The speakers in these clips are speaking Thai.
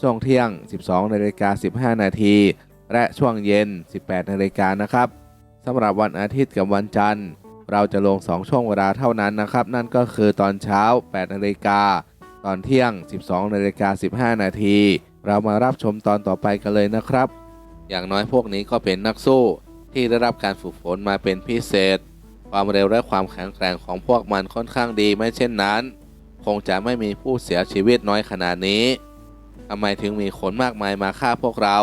ช่วงเที่ยง 12นาฬิกา15 นาที และช่วงเย็น 18นาฬิกานะครับสำหรับวันอาทิตย์กับวันจันทร์ เราจะลง 2 ช่วงเวลาเท่านั้นนะครับ นั่นก็คือตอนเช้า 8นาฬิกาตอนเที่ยง 12นาฬิกา15 นาที เรามารับชมตอนต่อไปกันเลยนะครับ อย่างน้อยพวกนี้ก็เป็นนักสู้ที่ได้รับการฝึกฝนมาเป็นพิเศษ ความเร็วและความแข็งแกร่งของพวกมันค่อนข้างดีไม่เช่นนั้น คงจะไม่มีผู้เสียชีวิตน้อยขนาดนี้ ทำไมถึงมีคนมากมายมาฆ่าพวกเรา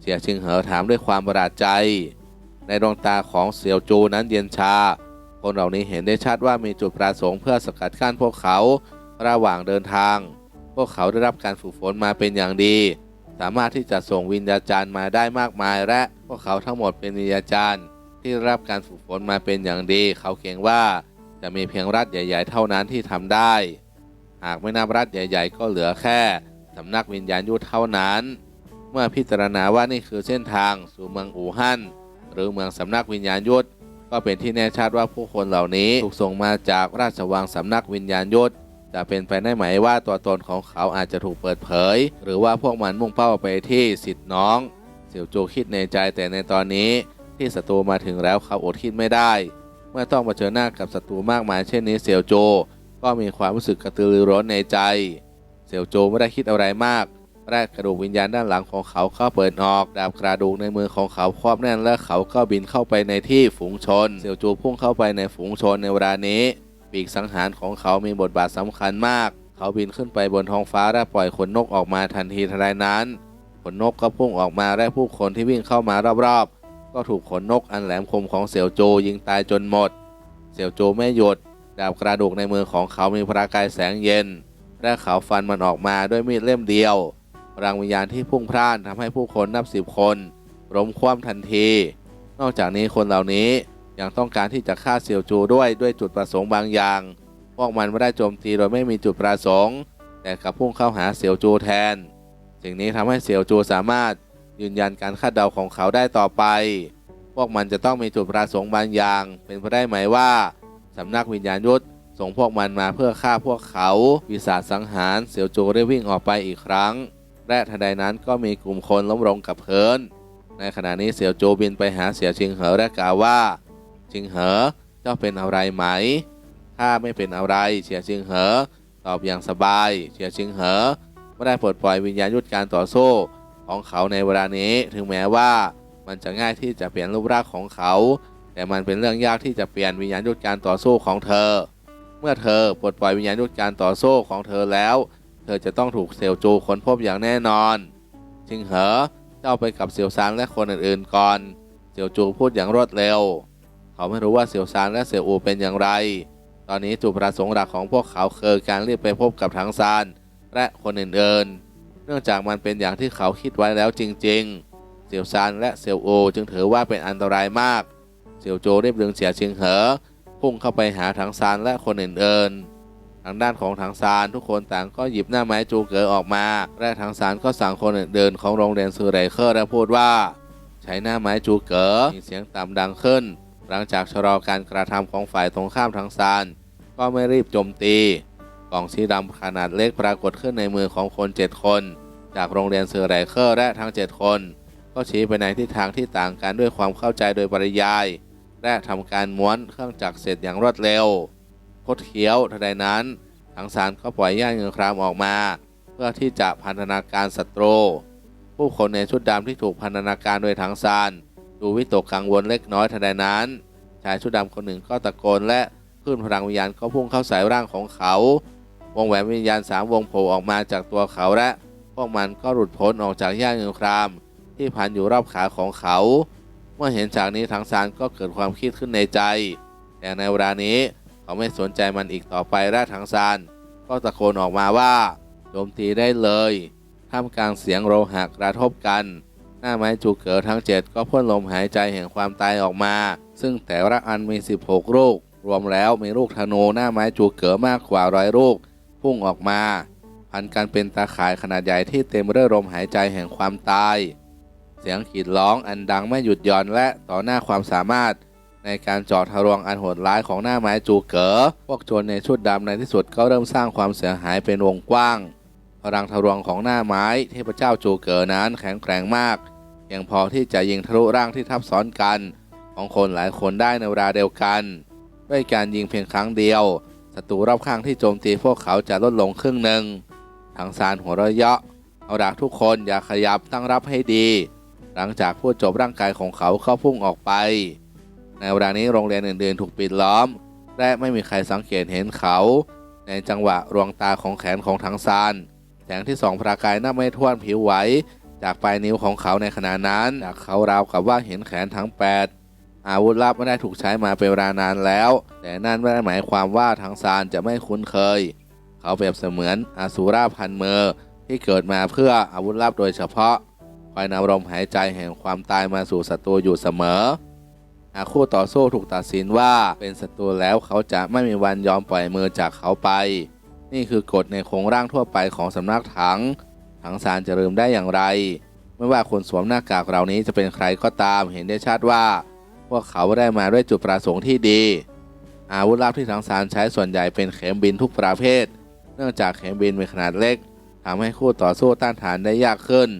เสี่ยชิงเหอถามด้วยความประหลาดใจ ในดวงตาของเสี่ยวจูนั้นเย็นชา คนเหล่านี้เห็นได้ชัดว่ามีจุดประสงค์เพื่อสกัดกั้นพวกเขาระหว่างเดินทาง พวกเขาได้รับการฝึกฝนมาเป็นอย่างดี สามารถที่จะส่งวิญญาจารย์มาได้มากมาย และพวกเขาทั้งหมดเป็นวิญญาจารย์ ที่ได้รับการฝึกฝนมาเป็นอย่างดี เขาเกรงว่าจะมีเพียงรัฐใหญ่ ๆ เท่านั้นที่ทำได้ หากไม่นับรัฐใหญ่ ๆ ก็เหลือแค่ สำนักวิญญาณยุทธเท่านั้น เมื่อพิจารณาว่านี่คือเส้นทางสู่เมืองอู่ฮั่นหรือเมืองสำนักวิญญาณยุทธก็เป็นที่แน่ชัดว่าผู้คนเหล่านี้ถูกส่งมาจากราชวังสำนักวิญญาณยุทธจะเป็นไปได้ไหมว่าตัวตนของเขาอาจจะถูกเปิดเผย หรือว่าพวกมันมุ่งเป้าไปที่สิทธิ์น้อง เสี่ยวโจคิดในใจแต่ในตอนนี้ที่ศัตรูมาถึงแล้วเขาอดคิดไม่ได้ เมื่อต้องมาเจอหน้ากับศัตรูมากมายเช่นนี้เสี่ยวโจ ก็มีความรู้สึกกระตือรือร้นในใจ เสี่ยวโจไม่ได้คิดอะไรมากแรกกระดูกวิญญาณด้านหลังของเขาก็เปิดออก ดาบกระดูกในมือของเขาครอบแน่นและเขาก็บินเข้าไปในที่ฝูงชน เสี่ยวโจพุ่งเข้าไปในฝูงชนในเวลานี้ ปีกสังหารของเขามีบทบาทสำคัญมาก เขาบินขึ้นไปบนท้องฟ้าและปล่อยขนนกออกมาทันทีทันใดนั้น ขนนกก็พุ่งออกมาและผู้คนที่วิ่งเข้ามารอบๆ ก็ถูกขนนกอันแหลมคมของเสี่ยวโจยิงตายจนหมด เสี่ยวโจไม่หยุด ดาบกระดูกในมือของเขามีประกายแสงเย็น และเขาฟันมันออกมาด้วยมีดเล่มเดียวพลังวิญญาณที่พุ่งพล่านทำให้ผู้คนนับสิบคนล้มคว่ำทันที นอกจากนี้คนเหล่านี้ยังต้องการที่จะฆ่าเสี่ยวจูด้วยด้วยจุดประสงค์บางอย่าง พวกมันไม่ได้โจมตีโดยไม่มีจุดประสงค์ แต่กลับพุ่งเข้าหาเสี่ยวจูแทน สิ่งนี้ทำให้เสี่ยวจูสามารถยืนยันการคาดเดาของเขาได้ต่อไป พวกมันจะต้องมีจุดประสงค์บางอย่าง เป็นไปได้ไหมว่าสำนักวิญญาณยุทธ ส่งพวกมันมาเพื่อฆ่าพวกเขาวิสาสังหารเสี่ยวจูได้วิ่งออกไปอีกครั้ง และทันใดนั้นก็มีกลุ่มคนล้มลงกับเพื้นในขณะนี้เสี่ยวจูบินไปหาเสี่ยวชิงเหอและกล่าวว่า ชิงเหอเจ้าเป็นอะไรไหมถ้าไม่เป็นอะไรเฉียชิงเหอตอบอย่างสบายเฉียชิงเหอไม่ได้ปลดปล่อยวิญญาณยุทธการต่อสู้ของเขาในเวลานี้ถึงแม้ว่ามันจะง่ายที่จะเปลี่ยนรูปร่างของเขา แต่มันเป็นเรื่องยากที่จะเปลี่ยนวิญญาณยุทธการต่อสู้ของเธอ เมื่อเธอปลดปล่อยวิญญาณยุทธการต่อสู้ของเธอแล้ว เธอจะต้องถูกเซียวจูค้นพบอย่างแน่นอนชิงเหอเจ้าไปกับเซียวซานและคนอื่นๆก่อน เซียวจูพูดอย่างรวดเร็ว เขาไม่รู้ว่าเสี่ยวซานและเสี่ยวอูเป็นอย่างไร ตอนนี้จุดประสงค์หลักของพวกเขาคือการรีบไปพบกับทั้งซานและคนอื่นๆ เนื่องจากมันเป็นอย่างที่เขาคิดไว้แล้วจริงๆเสี่ยวซานและเสี่ยวอูจึงถือว่าเป็นอันตรายมากเสี่ยวโจรีบดึงเสียชิงเหอ พุ่งเข้าไปหาทั้งซานและคนอื่นๆ ทางด้านของทั้งซานทุกคนต่างก็หยิบหน้าไม้จูเก๋อออกมา และทั้งซานก็สั่งคนอื่นๆของโรงเรียนซูไรเคอร์และพูดว่า ใช้หน้าไม้จูเก๋อมีเสียงต่ำดังขึ้น หลังจากชะลอการกระทำของฝ่ายตรงข้ามทางซานก็ไม่รีบโจมตีกล่องสีดำขนาดเล็กปรากฏขึ้นในมือของคนเจ็ดคน จากโรงเรียนเซอร์ไรเคอร์และทั้งเจ็ดคน ก็ชี้ไปในทิศทางที่ต่างกันด้วยความเข้าใจโดยปริยาย และทำการม้วนเครื่องจักรเสร็จอย่างรวดเร็วคดเคี้ยวทันใดนั้นทางซานก็ปล่อยย่านเงินครามออกมา เพื่อที่จะพันธนาการศัตรูผู้คนในชุดดำที่ถูกพันธนาการโดยทางซานดูวิตกกังวลเล็กน้อยทันใดนั้น ชายชุดดำคนหนึ่งก็ตะโกนและคลื่นพลังวิญญาณก็พุ่งเข้าใส่ร่างของเขา วงแหวนวิญญาณสามวงโผล่ออกมาจากตัวเขาและ พวกมันก็หลุดพ้นออกจากย่าเงินคราม ที่พันอยู่รอบขาของเขา เมื่อเห็นฉากนี้ทางซานก็เกิดความคิดขึ้นในใจ แต่ในเวลานี้เขาไม่สนใจมันอีกต่อไปและทางซานก็ตะโกนออกมาว่าโจมตีได้เลยท่ามกลางเสียงโลหะกระทบกัน หน้าไม้จูเก๋อทั้งเจ็ดก็พ่นลมหายใจแห่งความตายออกมา ซึ่งแต่ละอันมี 16 ลูก รวมแล้วมีลูกธนูหน้าไม้จูเก๋อมากกว่าร้อยลูก พุ่งออกมา พันกันเป็นตาข่ายขนาดใหญ่ที่เต็มเรื่อลมหายใจแห่งความตาย เสียงขีดร้องอันดังไม่หยุดหย่อนและต่อหน้าความสามารถ ในการจาะทะลวงอันโหดร้ายของหน้าไม้จูเก๋อพวกโจรในชุดดำในที่สุดก็เริ่มสร้างความเสียหายเป็นวงกว้าง พลังทะลวงของหน้าไม้เทพเจ้าจูเก๋อนั้นแข็งแกร่งมากเพียงพอที่จะยิงทะลุร่างที่ทับซ้อนกัน ของคนหลายคนได้ในเวลาเดียวกัน ด้วยการยิงเพียงครั้งเดียวศัตรูรอบข้างที่โจมตีพวกเขาจะลดลงครึ่งหนึ่งทางซานหัวเราะเยาะเอาดากทุกคนอย่าขยับตั้งรับให้ดี หลังจากพูดจบร่างกายของเขาก็พุ่งออกไป ในเวลานี้โรงเรียนอื่นๆ ถูกปิดล้อม และไม่มีใครสังเกตเห็นเขา ในจังหวะรวงตาของแขนของทางซานแสงที่สองประกายนับไม่ถ้วนผิวไหวจากปลายนิ้วของเขาในขณะนั้นจากเขาราวกับว่าเห็นแขนทั้ง 8 อาวุธลับไม่ได้ถูกใช้มาเป็นเวลานานแล้ว แต่นั่นไม่ได้หมายความว่าทางซานจะไม่คุ้นเคย เขาเปรียบเสมือนอาสูราพันเมือที่เกิดมาเพื่ออาวุธลับโดยเฉพาะ คอยนำลมหายใจแห่งความตายมาสู่ศัตรูอยู่เสมอ หากคู่ต่อสู้ถูกตัดสินว่าเป็นศัตรูแล้วเขาจะไม่มีวันยอมปล่อยมือจากเขาไป นี่คือกฎในโครงร่างทั่วไปของสำนักถัง ถังซานจะลืมได้อย่างไร ไม่ว่าคนสวมหน้ากากเหล่านี้จะเป็นใครก็ตามเห็นได้ชัดว่า พวกเขาได้มาด้วยจุดประสงค์ที่ดี อาวุธลับที่ถังซานใช้ส่วนใหญ่เป็นเข็มบินทุกประเภท เนื่องจากเข็มบินมีขนาดเล็กทำให้คู่ต่อสู้ต้านทานได้ยากขึ้น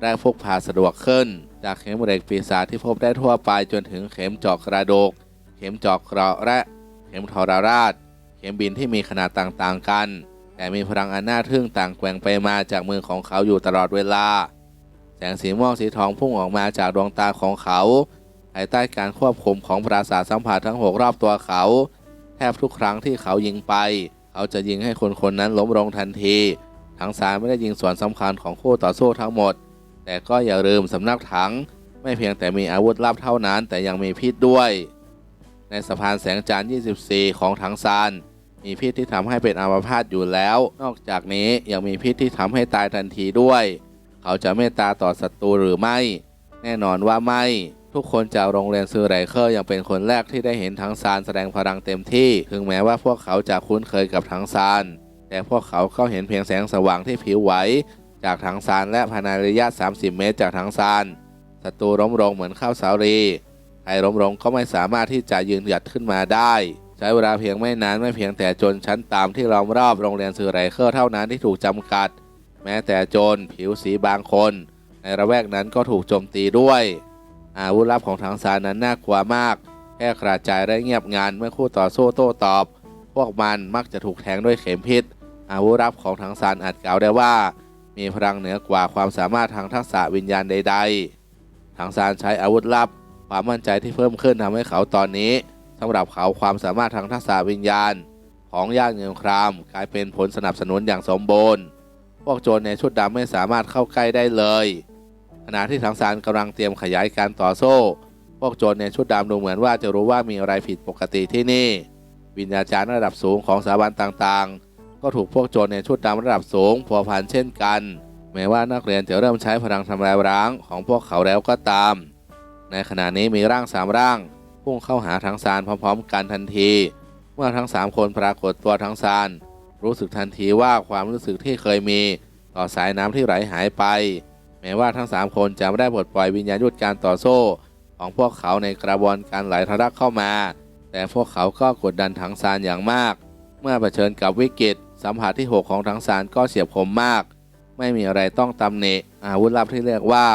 และพกพาสะดวกขึ้น จากเข็มเหล็กปีศาจที่พบได้ทั่วไปจนถึงเข็มจาะกระดูกเข็มจาะเกราะและเข็มทรราช เข็มบินที่มีขนาดต่างๆกัน แต่มีพลังอันน่าทึ่งต่างแกว่งไปมาจากมือของเขาอยู่ตลอดเวลา แสงสีม่วงสีทองพุ่งออกมาจากดวงตาของเขาภายใต้การควบคุมของปราสาทสัมผัสทั้งหกรอบตัวเขา แทบทุกครั้งที่เขายิงไป เขาจะยิงให้คนคนนั้นล้มลงทันที ทั้งสามไม่ได้ยิงส่วนสำคัญของคู่ต่อสู้ทั้งหมด แต่ก็อย่าลืมสำนักถัง ไม่เพียงแต่มีอาวุธลับเท่านั้น แต่ยังมีพิษด้วย ในสะพานแสงจันทร์ 24 ของถังซานมีพิษที่ทำให้เป็นอัมพาตอยู่แล้ว นอกจากนี้ยังมีพิษที่ทำให้ตายทันทีด้วย เขาจะเมตตาต่อศัตรูหรือไม่ แน่นอนว่าไม่ ทุกคนจากโรงเรียนซือไรเคอร์ยังเป็นคนแรกที่ได้เห็นทังซานแสดงพลังเต็มที่ ถึงแม้ว่าพวกเขาจะคุ้นเคยกับทังซาน แต่พวกเขาก็เห็นเพียงแสงสว่างที่ผิวไหว จากทังซานและภายในระยะ 30 เมตร จากทังซานศัตรูล้มลงเหมือนข้าวสาลีใครล้มลงก็ไม่สามารถที่จะยืนหยัดขึ้นมาได้ ใช้เวลาเพียงไม่นานไม่เพียงแต่จนชั้นต่ำที่ล้อมรอบโรงเรียนซือไรเคอร์เท่านั้นที่ถูกจำกัด แม้แต่โจรผิวสีบางคน ในระแวกนั้นก็ถูกโจมตีด้วย อาวุธลับของทางซานนั้นน่ากลัวมากแค่กระจายและเงียบงานเมื่อคู่ต่อสู้โต้ตอบ พวกมันมักจะถูกแทงด้วยเข็มพิษ อาวุธลับของทางซานอาจกล่าวได้ว่า มีพลังเหนือกว่าความสามารถทางทักษะวิญญาณใด ๆ ทางซานใช้อาวุธลับ ความมั่นใจที่เพิ่มขึ้นทำให้เขาตอนนี้สำหรับเขาความสามารถทางทักษะวิญญาณ ของย่างเงินคราม กลายเป็นผลสนับสนุนอย่างสมบูรณ์ พวกโจรในชุดดำไม่สามารถเข้าใกล้ได้เลย ขณะที่ทางซานกำลังเตรียมขยายการต่อสู้ พวกโจรในชุดดำดูเหมือนว่าจะรู้ว่ามีอะไรผิดปกติที่นี่ วิญญาจารย์ระดับสูงของสถาบันต่างๆ ก็ถูกพวกโจรในชุดดำระดับสูงพัวพันเช่นกัน แม้ว่านักเรียนจะเริ่มใช้พลังทำลายร้างของพวกเขาแล้วก็ตาม ในขณะนี้มีร่างสามร่างพุ่งเข้าหาทางซานพร้อม ๆ กันทันที เมื่อทั้งสามคนปรากฏตัวทางซานรู้สึกทันทีว่าความรู้สึกที่เคยมีต่อสายน้ำที่ไหลหายไป แม้ว่าทั้งสามคนจะไม่ได้ปลดปล่อยวิญญาณยุทธการต่อสู้ของพวกเขาในกระบวนการไหลทะลักเข้ามา แต่พวกเขาก็กดดันถังซานอย่างมาก เมื่อเผชิญกับวิกฤต สัมผัสที่ 6 ของถังซานก็เฉียบคมมาก ไม่มีอะไรต้องตำหนิอาวุธลับที่เรียกว่า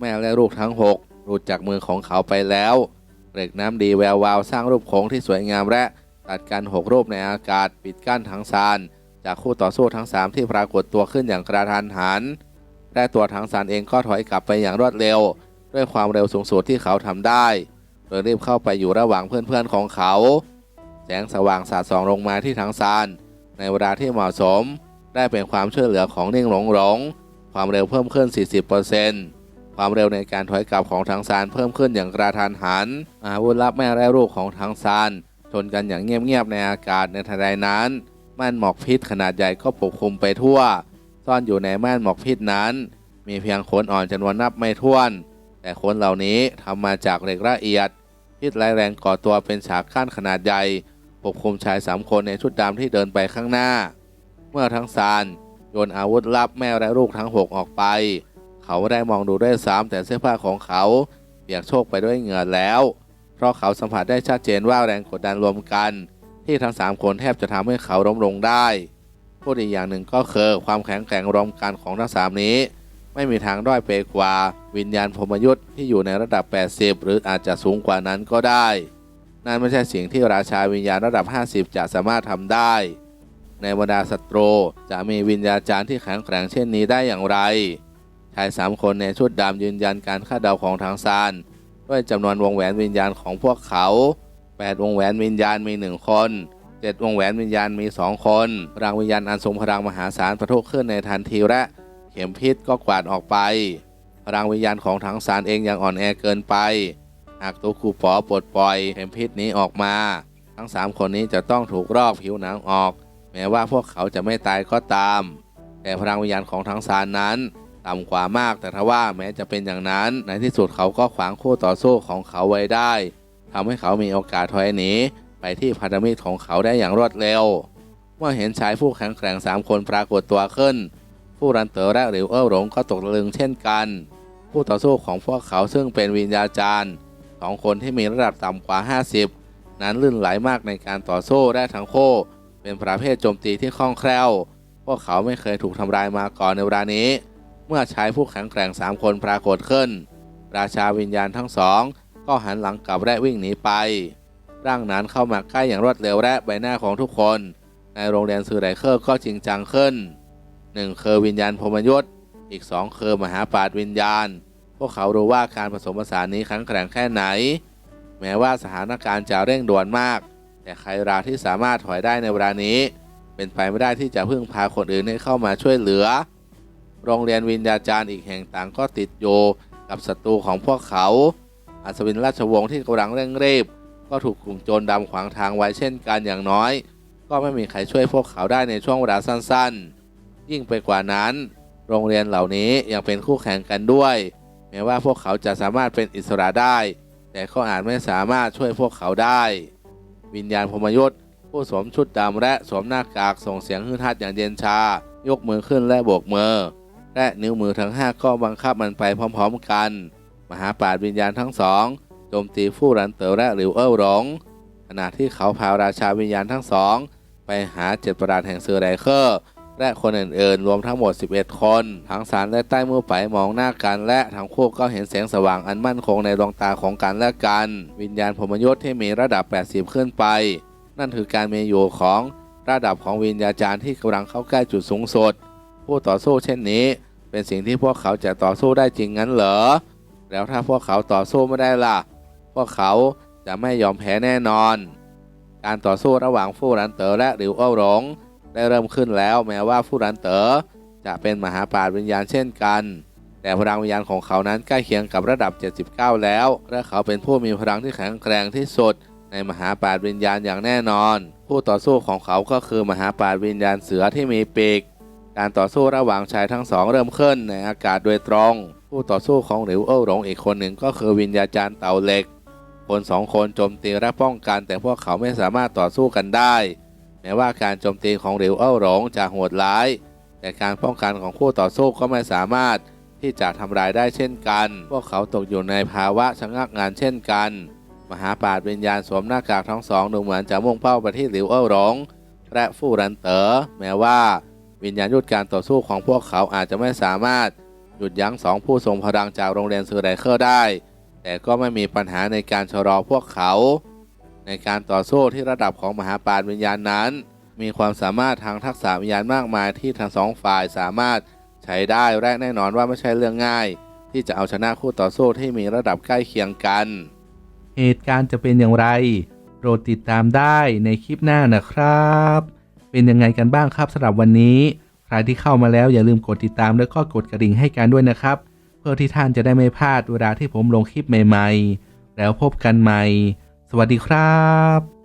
แม่และลูกทั้ง 6 หลุดจากมือของเขาไปแล้วเหล็กน้ำดีแวววาวสร้างรูปโค้งที่สวยงามและตัดกันหกรูปในอากาศปิดกั้นถังซานจากคู่ต่อสู้ทั้ง 3 ที่ปรากฏตัวขึ้นอย่างกระทันหันและตัวถังซานเองก็ถอยกลับไปอย่างรวดเร็ว ด้วยความเร็วสูงสุดที่เขาทำได้ โดยรีบเข้าไปอยู่ระหว่างเพื่อนๆของเขา แสงสว่างสาดส่องลงมาที่ทางซาน ในเวลาที่เหมาะสม ได้เป็นความช่วยเหลือของเน่งหลงหลง ความเร็วเพิ่มขึ้น 40%ความเร็วในการถอยกลับของทางซานเพิ่มขึ้นอย่างกระทันหัน อาวุธลับแม่และลูกของทางซานชนกันอย่างเงียบๆในอากาศในทันใดนั้นม่านหมอกพิษขนาดใหญ่ก็ปกคลุมไปทั่ว ซ่อนอยู่ในม่านหมอกพิษนั้น มีเพียงขนอ่อนจำนวนนับไม่ถ้วน แต่ขนเหล่านี้ทำมาจากเหล็กละเอียดพิษร้ายแรงก่อตัวเป็นฉากกั้นขนาดใหญ่ ปกคลุมชายสามคนในชุดดำที่เดินไปข้างหน้า เมื่อทั้งซานโยนอาวุธลับแม่และลูกทั้งหกออกไป เขาไม่ได้มองดูด้วยซ้ำแต่เสื้อผ้าของเขาเปียกโชกไปด้วยเหงื่อแล้ว เพราะเขาสัมผัสได้ชัดเจนว่าแรงกดดันรวมกัน ที่ทั้งสามคนแทบจะทำให้เขาล้มลงได้พูดอีกอย่างหนึ่งก็คือความแข็งแกร่งรวมกันของทั้งสามนี้ ไม่มีทางด้อยไปกว่า วิญญาณพมยุทธ์ที่อยู่ในระดับ 80 หรืออาจจะสูงกว่านั้นก็ได้ นั่นไม่ใช่สิ่งที่ราชาวิญญาณระดับ 50 จะสามารถทำได้ ในบรรดาศัตรู จะมีวิญญาจารย์ที่แข็งแกร่งเช่นนี้ได้อย่างไร ชายสามคนในชุดดำยืนยันการคาดเดาของทางซาน ด้วยจำนวนวงแหวนวิญญาณของพวกเขา 8 วงแหวนวิญญาณมี 1 คน 7 วงแหวนวิญญาณมี 2 คนพลังวิญญาณอันทรงพลังมหาศาลประทุขึ้นในทันทีและเข็มพิษก็กวาดออกไปพลังวิญญาณของทั้งสารเองยังอ่อนแอเกินไป หากตัวคูปอปลดปล่อยเข็มพิษนี้ออกมา ทั้งสามคนนี้จะต้องถูกรอกผิวหนังออก แม้ว่าพวกเขาจะไม่ตายก็ตาม แต่พลังวิญญาณของทั้งสารนั้นต่ำกว่ามากแต่ทว่าแม้จะเป็นอย่างนั้นในที่สุดเขาก็ขวางคู่ต่อสู้ของเขาไว้ได้ทำให้เขามีโอกาสถอยหนีไปที่พันธมิตรของเขาได้อย่างรวดเร็ว เมื่อเห็นชายผู้แข็งแกร่งสามคนปรากฏตัวขึ้น ผู้รันเตอร์และหลิวเอ้อหลงก็ตกตะลึงเช่นกัน ผู้ต่อสู้ของพวกเขาซึ่งเป็นวิญญาจารย์ สองคนที่มีระดับต่ำกว่า 50 นั้นลื่นไหลมากในการต่อสู้และทั้งคู่ เป็นประเภทโจมตีที่คล่องแคล่ว พวกเขาไม่เคยถูกทำลายมาก่อนในเวลานี้ เมื่อชายผู้แข็งแกร่งสามคนปรากฏขึ้น ราชาวิญญาณทั้งสอง ก็หันหลังกลับและวิ่งหนีไป ร่างนั้นเข้ามาใกล้อย่างรวดเร็วและใบหน้าของทุกคน ในโรงเรียนซือไรเคอร์ก็จริงจังขึ้นหนึ่งคือวิญญาณพมยุทธ์อีกสองคือมหาปราชญ์วิญญาณ พวกเขารู้ว่าการผสมผสานนี้แข็งแกร่งแค่ไหน แม้ว่าสถานการณ์จะเร่งด่วนมาก แต่ใครราที่สามารถถอยได้ในเวลานี้ เป็นไปไม่ได้ที่จะพึ่งพาคนอื่นให้เข้ามาช่วยเหลือ โรงเรียนวิญญาจารย์อีกแห่งต่างก็ติดอยู่กับศัตรูของพวกเขา อัศวินราชวงศ์ที่กำลังเร่งรีบ ก็ถูกกลุ่มโจรดำขวางทางไว้เช่นกันอย่างน้อย ก็ไม่มีใครช่วยพวกเขาได้ในช่วงเวลาสั้นๆ ยิ่งไปกว่านั้น โรงเรียนเหล่านี้ยังเป็นคู่แข่งกันด้วย แม้ว่าพวกเขาจะสามารถเป็นอิสระได้ แต่ก็อาจไม่สามารถช่วยพวกเขาได้ วิญญาณพมยุทธ์ผู้สวมชุดดำและสวมหน้ากากส่งเสียงฮือฮัดอย่างเย็นชา ยกมือขึ้นและโบกมือ และนิ้วมือทั้งห้าก็บังคับมันไปพร้อมๆกัน มหาปราชญ์วิญญาณทั้งสองโจมตีผู้รันเตอและหลิวเอ้อหลงขณะที่เขาพาราชาวิญญาณทั้งสอง ไปหาเจ็ดประหลาดแห่งเซอร์ไดเคอร์ และคนอื่นๆ รวมทั้งหมด 11 คน ทั้งสารและใต้มือไปมองหน้ากันและทั้งคู่ก็เห็นแสงสว่างอันมั่นคงในดวงตาของกันและกัน วิญญาณพรหมยุทธ์ที่มีระดับ 80 ขึ้นไป นั่นคือการมีอยู่ของระดับของวิญญาจารย์ที่กำลังเข้าใกล้จุดสูงสุดผู้ต่อสู้เช่นนี้ เป็นสิ่งที่พวกเขาจะต่อสู้ได้จริงงั้นเหรอ แล้วถ้าพวกเขาต่อสู้ไม่ได้ล่ะ พวกเขาจะไม่ยอมแพ้แน่นอน การต่อสู้ระหว่างฟู่รันเตอ๋อและหลิวอ้าหลง ได้เริ่มขึ้นแล้วแม้ว่าฟู่รันเต๋อจะเป็นมหาปราชญ์วิญญาณเช่นกัน แต่พลังวิญญาณของเขานั้นใกล้เคียงกับระดับ 79 แล้ว และเขาเป็นผู้มีพลังที่แข็งแกร่งที่สุด ในมหาปราชญ์วิญญาณอย่างแน่นอน ผู้ต่อสู้ของเขาก็คือมหาปราชญ์วิญญาณเสือที่มีปีก การต่อสู้ระหว่างชายทั้งสองเริ่มขึ้นในอากาศโดยตรง ผู้ต่อสู้ของหลิวเอ้าหลงอีกคนหนึ่งก็คือวิญญาจารย์เต่าเหล็ก คนสองคนโจมตีและป้องกัน แต่พวกเขาไม่สามารถต่อสู้กันได้ แม้ว่าการโจมตีของหลิวเอ้าหลงจะโหดร้าย แต่การป้องกันของคู่ต่อสู้ก็ไม่สามารถที่จะทำลายได้เช่นกัน พวกเขาตกอยู่ในภาวะชะงักงานเช่นกัน มหาปราชญ์วิญญาณสวมหน้ากากทั้งสองดูเหมือนจะมุ่งเป้าไปที่หลิวเอ้าหลงและฟู่รันเตอ๋อแม้ว่า วิญญาณยุทธการต่อสู้ของพวกเขาอาจจะไม่สามารถหยุดยั้งสองผู้ทรงพลังจากโรงเรียนซือไดเคอร์ได้ แต่ก็ไม่มีปัญหาในการชะลอพวกเขา ในการต่อสู้ที่ระดับของมหาปราชญ์วิญญาณนั้น มีความสามารถทางทักษะวิญญาณมากมายที่ทั้งสองฝ่ายสามารถใช้ได้และแน่นอนว่าไม่ใช่เรื่องง่าย ที่จะเอาชนะคู่ต่อสู้ที่มีระดับใกล้เคียงกัน เหตุการณ์จะเป็นอย่างไรโปรดติดตามได้ในคลิปหน้านะครับ เป็นยังไงกันบ้างครับสำหรับวันนี้ ใครที่เข้ามาแล้วอย่าลืมกดติดตามแล้วก็กดกระดิ่งให้กันด้วยนะครับ เพื่อที่ท่านจะได้ไม่พลาดเวลาที่ผมลงคลิปใหม่ ๆ แล้วพบกันใหม่ สวัสดีครับ